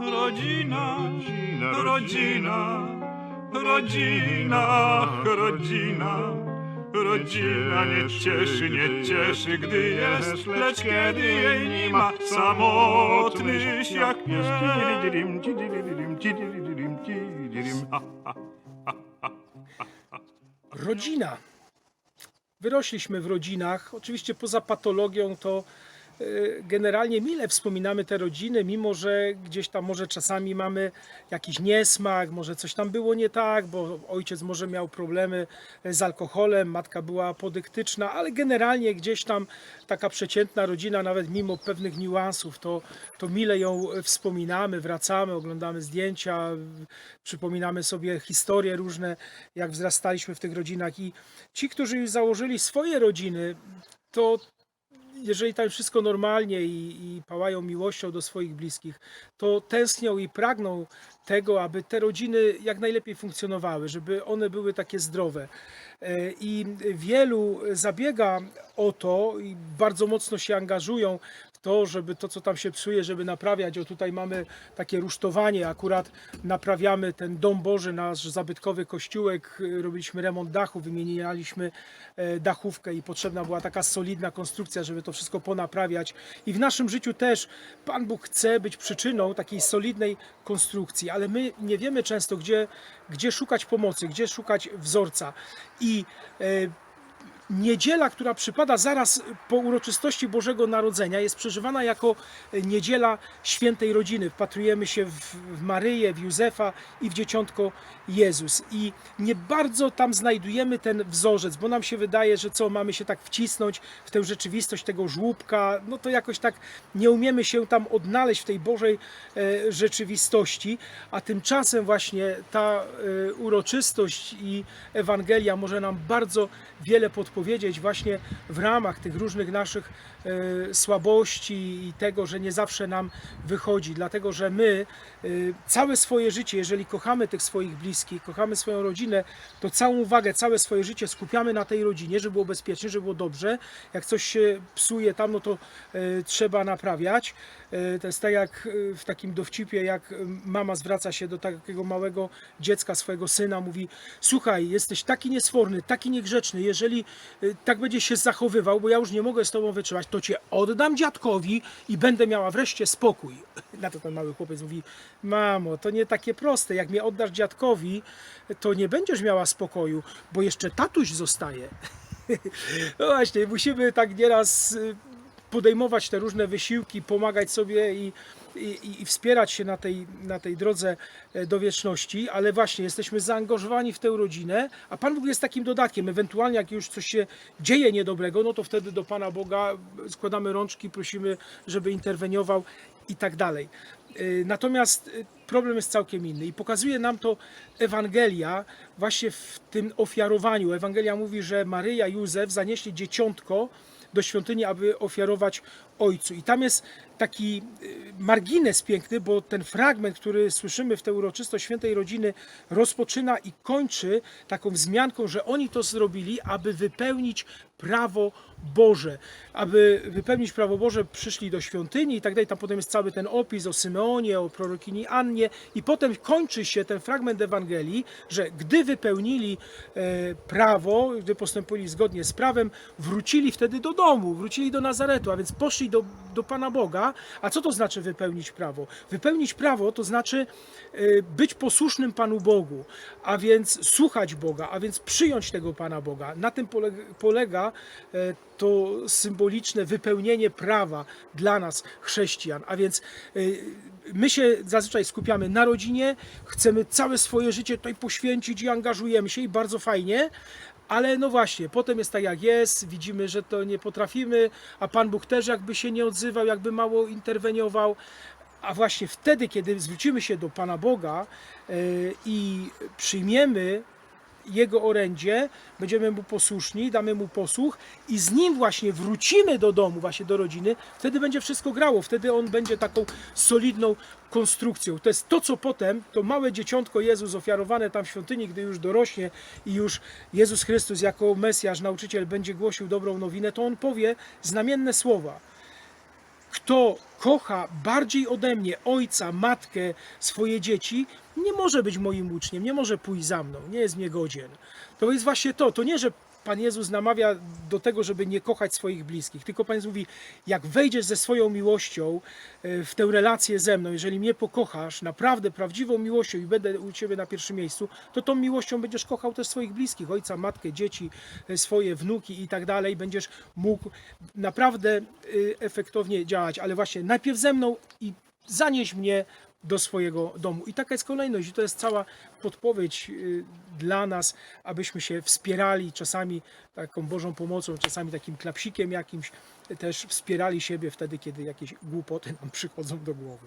Rodzina, rodzina, rodzina, rodzina. Rodzina nie cieszy, nie cieszy, gdy jest, lecz kiedy jej nie ma, samotny jak. Rodzina. Wyrośliśmy w rodzinach. Oczywiście poza patologią to generalnie mile wspominamy te rodziny, mimo że gdzieś tam może czasami mamy jakiś niesmak, może coś tam było nie tak, bo ojciec może miał problemy z alkoholem, matka była podyktyczna, ale generalnie gdzieś tam taka przeciętna rodzina, nawet mimo pewnych niuansów, to, to mile ją wspominamy, wracamy, oglądamy zdjęcia, przypominamy sobie historie różne, jak wzrastaliśmy w tych rodzinach. I ci, którzy już założyli swoje rodziny, to jeżeli tam wszystko normalnie i, i pałają miłością do swoich bliskich, to tęsknią i pragną tego, aby te rodziny jak najlepiej funkcjonowały, żeby one były takie zdrowe. E, I wielu zabiega o to i bardzo mocno się angażują to, żeby to, co tam się psuje, żeby naprawiać. O tutaj mamy takie rusztowanie, akurat naprawiamy ten dom Boży, nasz zabytkowy kościółek, robiliśmy remont dachu, wymienialiśmy e, dachówkę i potrzebna była taka solidna konstrukcja, żeby to wszystko ponaprawiać. I w naszym życiu też Pan Bóg chce być przyczyną takiej solidnej konstrukcji, ale my nie wiemy często, gdzie, gdzie szukać pomocy, gdzie szukać wzorca. I e, Niedziela, która przypada zaraz po uroczystości Bożego Narodzenia, jest przeżywana jako niedziela świętej rodziny. Wpatrujemy się w, Maryję, w Józefa i w dzieciątko Jezus. I nie bardzo tam znajdujemy ten wzorzec, bo nam się wydaje, że co, mamy się tak wcisnąć w tę rzeczywistość tego żłóbka, no to jakoś tak nie umiemy się tam odnaleźć w tej Bożej e, rzeczywistości, a tymczasem właśnie ta e, uroczystość i Ewangelia może nam bardzo wiele podpowiedzieć właśnie w ramach tych różnych naszych e, słabości i tego, że nie zawsze nam wychodzi, dlatego że my e, całe swoje życie, jeżeli kochamy tych swoich bliskich, kochamy swoją rodzinę, to całą uwagę, całe swoje życie skupiamy na tej rodzinie, żeby było bezpiecznie, żeby było dobrze. Jak coś się psuje tam, no to e, trzeba naprawiać. To jest tak jak w takim dowcipie, jak mama zwraca się do takiego małego dziecka, swojego syna, mówi: Słuchaj, jesteś taki niesforny, taki niegrzeczny, jeżeli tak będziesz się zachowywał, bo ja już nie mogę z tobą wytrzymać, to cię oddam dziadkowi i będę miała wreszcie spokój. Na to ten mały chłopiec mówi: Mamo, to nie takie proste. Jak mnie oddasz dziadkowi, to nie będziesz miała spokoju, bo jeszcze tatuś zostaje. No właśnie, musimy tak nieraz y, podejmować te różne wysiłki, pomagać sobie i, i, i wspierać się na tej, na tej drodze e, do wieczności, ale właśnie jesteśmy zaangażowani w tę rodzinę, a Pan Bóg jest takim dodatkiem. Ewentualnie jak już coś się dzieje niedobrego, no to wtedy do Pana Boga składamy rączki, prosimy, żeby interweniował i tak dalej. Y, Natomiast y, problem jest całkiem inny i pokazuje nam to Ewangelia właśnie w tym ofiarowaniu. Ewangelia mówi, że Maryja i Józef zanieśli dzieciątko do świątyni, aby ofiarować Ojcu. I tam jest taki margines piękny, bo ten fragment, który słyszymy w tę uroczystość świętej rodziny, rozpoczyna i kończy taką wzmianką, że oni to zrobili, aby wypełnić prawo Boże. Aby wypełnić prawo Boże, przyszli do świątyni i tak dalej. Tam potem jest cały ten opis o Symeonie, o prorokini Annie i potem kończy się ten fragment Ewangelii, że gdy wypełnili e, prawo, gdy postąpili zgodnie z prawem, wrócili wtedy do domu, wrócili do Nazaretu, a więc poszli do, do Pana Boga. A co to znaczy wypełnić prawo? Wypełnić prawo to znaczy e, być posłusznym Panu Bogu, a więc słuchać Boga, a więc przyjąć tego Pana Boga. Na tym polega, e, to symboliczne wypełnienie prawa dla nas, chrześcijan. A więc y, my się zazwyczaj skupiamy na rodzinie, chcemy całe swoje życie tutaj poświęcić i angażujemy się i bardzo fajnie. Ale no właśnie, potem jest tak jak jest, widzimy, że to nie potrafimy, a Pan Bóg też jakby się nie odzywał, jakby mało interweniował. A właśnie wtedy, kiedy zwrócimy się do Pana Boga y, i przyjmiemy jego orędzie, będziemy mu posłuszni, damy mu posłuch i z nim właśnie wrócimy do domu, właśnie do rodziny, wtedy będzie wszystko grało, wtedy on będzie taką solidną konstrukcją. To jest to, co potem to małe dzieciątko Jezus ofiarowane tam w świątyni, gdy już dorośnie i już Jezus Chrystus jako Mesjasz, nauczyciel będzie głosił dobrą nowinę, to on powie znamienne słowa. Kto kocha bardziej ode mnie ojca, matkę, swoje dzieci, nie może być moim uczniem, nie może pójść za mną, nie jest mnie godzien. To jest właśnie to, to nie, że Pan Jezus namawia do tego, żeby nie kochać swoich bliskich, tylko Pan Jezus mówi, jak wejdziesz ze swoją miłością e, w tę relację ze mną, jeżeli mnie pokochasz naprawdę prawdziwą miłością i będę u Ciebie na pierwszym miejscu, to tą miłością będziesz kochał też swoich bliskich, ojca, matkę, dzieci, e, swoje wnuki i tak dalej. Będziesz mógł naprawdę y, efektownie działać, ale właśnie najpierw ze mną i zanieś mnie do swojego domu. I taka jest kolejność, i to jest cała podpowiedź y, dla nas, abyśmy się wspierali czasami taką Bożą pomocą, czasami takim klapsikiem jakimś, też wspierali siebie wtedy, kiedy jakieś głupoty nam przychodzą do głowy.